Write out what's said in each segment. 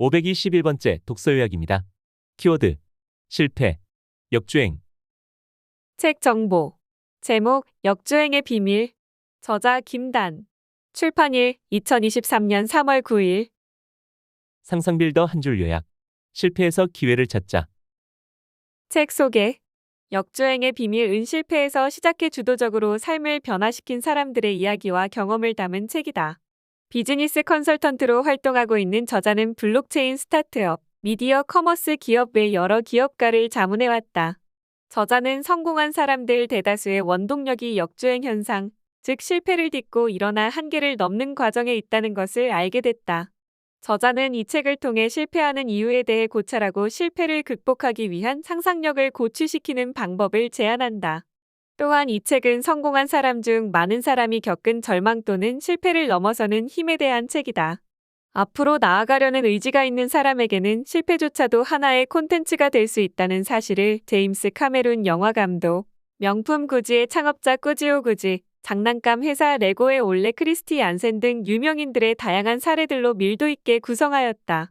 521번째 독서 요약입니다. 키워드 실패 역주행 책 정보. 제목 역주행의 비밀. 저자 김단. 출판일 2023년 3월 9일. 상상 빌더 한 줄 요약 실패에서 기회를 찾자 책 소개. 역주행의 비밀 은실패에서 시작해 주도적으로 삶을 변화시킨 사람들의 이야기와 경험을 담은 책이다. 비즈니스 컨설턴트로 활동하고 있는 저자는 블록체인 스타트업, 미디어 커머스 기업 외 여러 기업가를 자문해왔다. 저자는 성공한 사람들 대다수의 원동력이 역주행 현상, 즉 실패를 딛고 일어나 한계를 넘는 과정에 있다는 것을 알게 됐다. 저자는 이 책을 통해 실패하는 이유에 대해 고찰하고 실패를 극복하기 위한 상상력을 고취시키는 방법을 제안한다. 또한 이 책은 성공한 사람 중 많은 사람이 겪은 절망 또는 실패를 넘어서는 힘에 대한 책이다. 앞으로 나아가려는 의지가 있는 사람에게는 실패조차도 하나의 콘텐츠가 될 수 있다는 사실을 제임스 카메룬 영화 감독, 명품 구지의 창업자 꾸지오 구지, 장난감 회사 레고의 올레 크리스티 안센 등 유명인들의 다양한 사례들로 밀도 있게 구성하였다.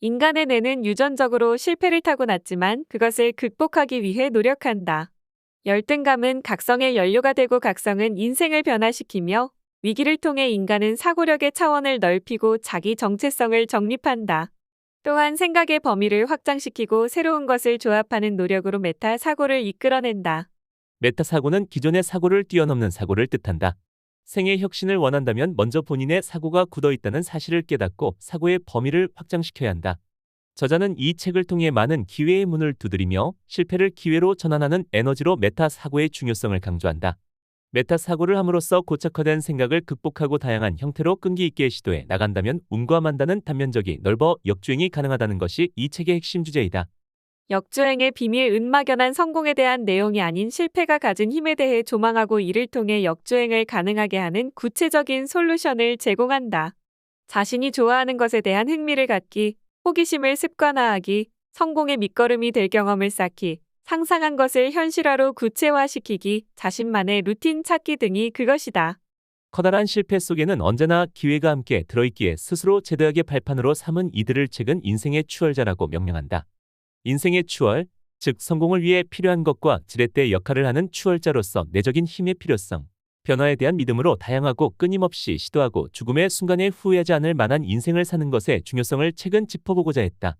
인간의 뇌는 유전적으로 실패를 타고났지만 그것을 극복하기 위해 노력한다. 열등감은 각성의 연료가 되고 각성은 인생을 변화시키며 위기를 통해 인간은 사고력의 차원을 넓히고 자기 정체성을 정립한다. 또한 생각의 범위를 확장시키고 새로운 것을 조합하는 노력으로 메타 사고를 이끌어낸다. 메타 사고는 기존의 사고를 뛰어넘는 사고를 뜻한다. 생애 혁신을 원한다면 먼저 본인의 사고가 굳어 있다는 사실을 깨닫고 사고의 범위를 확장시켜야 한다. 저자는 이 책을 통해 많은 기회의 문을 두드리며 실패를 기회로 전환하는 에너지로 메타 사고의 중요성을 강조한다. 메타 사고를 함으로써 고착화된 생각을 극복하고 다양한 형태로 끈기 있게 시도해 나간다면 운과 만다는 단면적이 넓어 역주행이 가능하다는 것이 이 책의 핵심 주제이다. 역주행의 비밀 은막연한 성공에 대한 내용이 아닌 실패가 가진 힘에 대해 조망하고 이를 통해 역주행을 가능하게 하는 구체적인 솔루션을 제공한다. 자신이 좋아하는 것에 대한 흥미를 갖기, 호기심을 습관화하기, 성공의 밑거름이 될 경험을 쌓기, 상상한 것을 현실화로 구체화시키기, 자신만의 루틴 찾기 등이 그것이다. 커다란 실패 속에는 언제나 기회가 함께 들어있기에 스스로 제도약의 발판으로 삼은 이들을 책은 인생의 추월자라고 명명한다. 인생의 추월, 즉 성공을 위해 필요한 것과 지렛대 역할을 하는 추월자로서 내적인 힘의 필요성, 변화에 대한 믿음으로 다양하고 끊임없이 시도하고 죽음의 순간에 후회하지 않을 만한 인생을 사는 것의 중요성을 책은 짚어보고자 했다.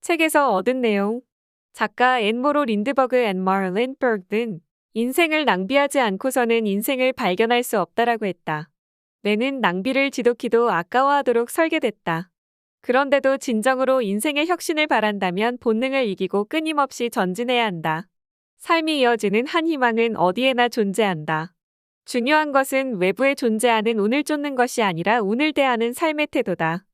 책에서 얻은 내용 작가 앤모로 린드버그 앤 마를린 버그는 인생을 낭비하지 않고서는 인생을 발견할 수 없다라고 했다. 뇌는 낭비를 지독히도 아까워하도록 설계됐다. 그런데도 진정으로 인생의 혁신을 바란다면 본능을 이기고 끊임없이 전진해야 한다. 삶이 이어지는 한 희망은 어디에나 존재한다. 중요한 것은 외부에 존재하는 운을 쫓는 것이 아니라 운을 대하는 삶의 태도다.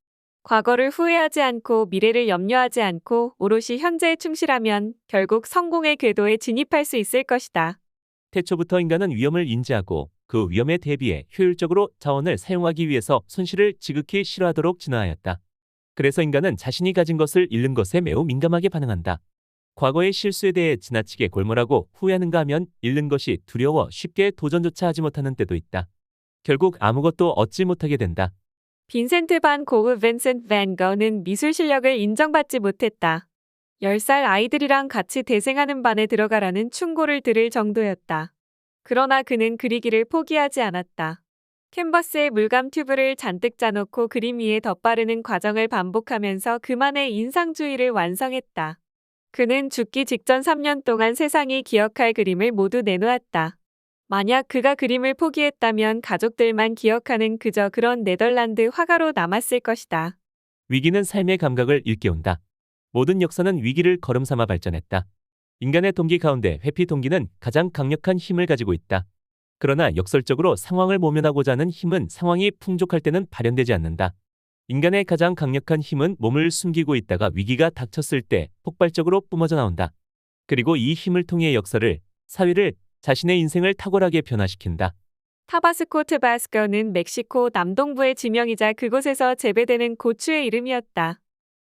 과거를 후회하지 않고 미래를 염려하지 않고 오롯이 현재에 충실하면 결국 성공의 궤도에 진입할 수 있을 것이다. 태초부터 인간은 위험을 인지하고 그 위험에 대비해 효율적으로 자원을 사용하기 위해서 손실을 지극히 싫어하도록 진화하였다. 그래서 인간은 자신이 가진 것을 잃는 것에 매우 민감하게 반응한다. 과거의 실수에 대해 지나치게 골몰하고 후회하는가 하면 잃는 것이 두려워 쉽게 도전조차 하지 못하는 때도 있다. 결국 아무것도 얻지 못하게 된다. 빈센트 반 고흐 벤센트 밴 거는 미술 실력을 인정받지 못했다. 10살 아이들이랑 같이 대생하는 반에 들어가라는 충고를 들을 정도였다. 그러나 그는 그리기를 포기하지 않았다. 캔버스에 물감 튜브를 잔뜩 짜놓고 그림 위에 덧바르는 과정을 반복하면서 그만의 인상주의를 완성했다. 그는 죽기 직전 3년 동안 세상이 기억할 그림을 모두 내놓았다. 만약 그가 그림을 포기했다면 가족들만 기억하는 그저 그런 네덜란드 화가로 남았을 것이다. 위기는 삶의 감각을 일깨운다. 모든 역사는 위기를 걸음삼아 발전했다. 인간의 동기 가운데 회피 동기는 가장 강력한 힘을 가지고 있다. 그러나 역설적으로 상황을 모면하고자 하는 힘은 상황이 풍족할 때는 발현되지 않는다. 인간의 가장 강력한 힘은 몸을 숨기고 있다가 위기가 닥쳤을 때 폭발적으로 뿜어져 나온다. 그리고 이 힘을 통해 역사를, 사회를, 자신의 인생을 탁월하게 변화시킨다. 타바스코 트바스코는 멕시코 남동부의 지명이자 그곳에서 재배되는 고추의 이름이었다.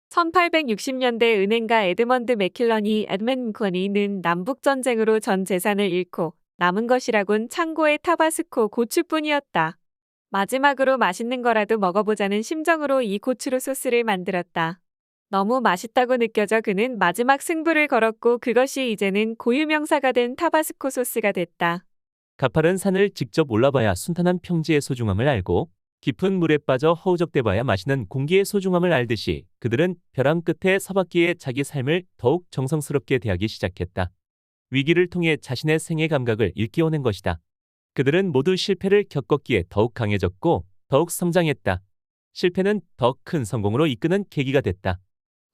1860년대 은행가 에드먼드 맥킬런이 에드먼 클러니는 남북전쟁으로 전 재산을 잃고 남은 것이라곤 창고의 타바스코 고추뿐이었다. 마지막으로 맛있는 거라도 먹어보자는 심정으로 이 고추로 소스를 만들었다. 너무 맛있다고 느껴져 그는 마지막 승부를 걸었고 그것이 이제는 고유명사가 된 타바스코 소스가 됐다. 가파른 산을 직접 올라봐야 순탄한 평지의 소중함을 알고 깊은 물에 빠져 허우적대봐야 마시는 공기의 소중함을 알듯이 그들은 벼랑 끝에 서봤기에 자기 삶을 더욱 정성스럽게 대하기 시작했다. 위기를 통해 자신의 생애 감각을 일깨워낸 것이다. 그들은 모두 실패를 겪었기에 더욱 강해졌고 더욱 성장했다. 실패는 더 큰 성공으로 이끄는 계기가 됐다.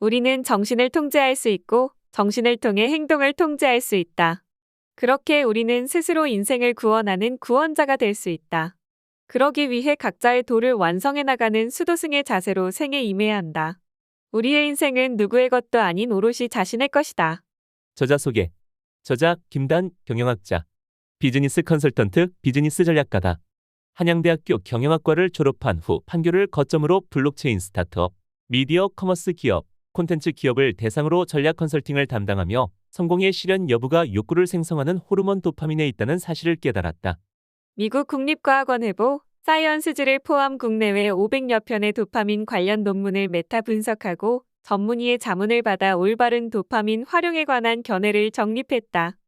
우리는 정신을 통제할 수 있고 정신을 통해 행동을 통제할 수 있다. 그렇게 우리는 스스로 인생을 구원하는 구원자가 될 수 있다. 그러기 위해 각자의 도를 완성해 나가는 수도승의 자세로 생에 임해야 한다. 우리의 인생은 누구의 것도 아닌 오롯이 자신의 것이다. 저자 소개. 저자 김단 경영학자. 비즈니스 컨설턴트 비즈니스 전략가다. 한양대학교 경영학과를 졸업한 후 판교를 거점으로 블록체인 스타트업, 미디어 커머스 기업, 콘텐츠 기업을 대상으로 전략 컨설팅을 담당하며 성공의 실현 여부가 욕구를 생성하는 호르몬 도파민에 있다는 사실을 깨달았다. 미국 국립과학원 해보 사이언스지를 포함 국내외 500여 편의 도파민 관련 논문을 메타 분석하고 전문의의 자문을 받아 올바른 도파민 활용에 관한 견해를 정립했다.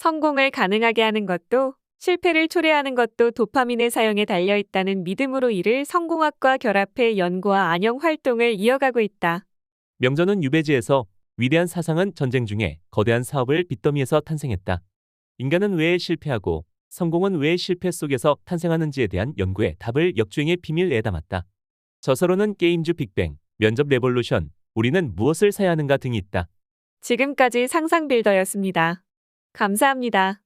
성공을 가능하게 하는 것도 실패를 초래하는 것도 도파민의 사용에 달려 있다는 믿음으로 이를 성공학과 결합해 연구와 안녕 활동을 이어가고 있다. 명전은 유배지에서 위대한 사상은 전쟁 중에 거대한 사업을 빚더미에서 탄생했다. 인간은 왜 실패하고 성공은 왜 실패 속에서 탄생하는지에 대한 연구에 답을 역주행의 비밀에 담았다. 저서로는 게임즈 빅뱅, 면접 레볼루션, 우리는 무엇을 사야 하는가 등이 있다. 지금까지 상상 빌더였습니다. 감사합니다.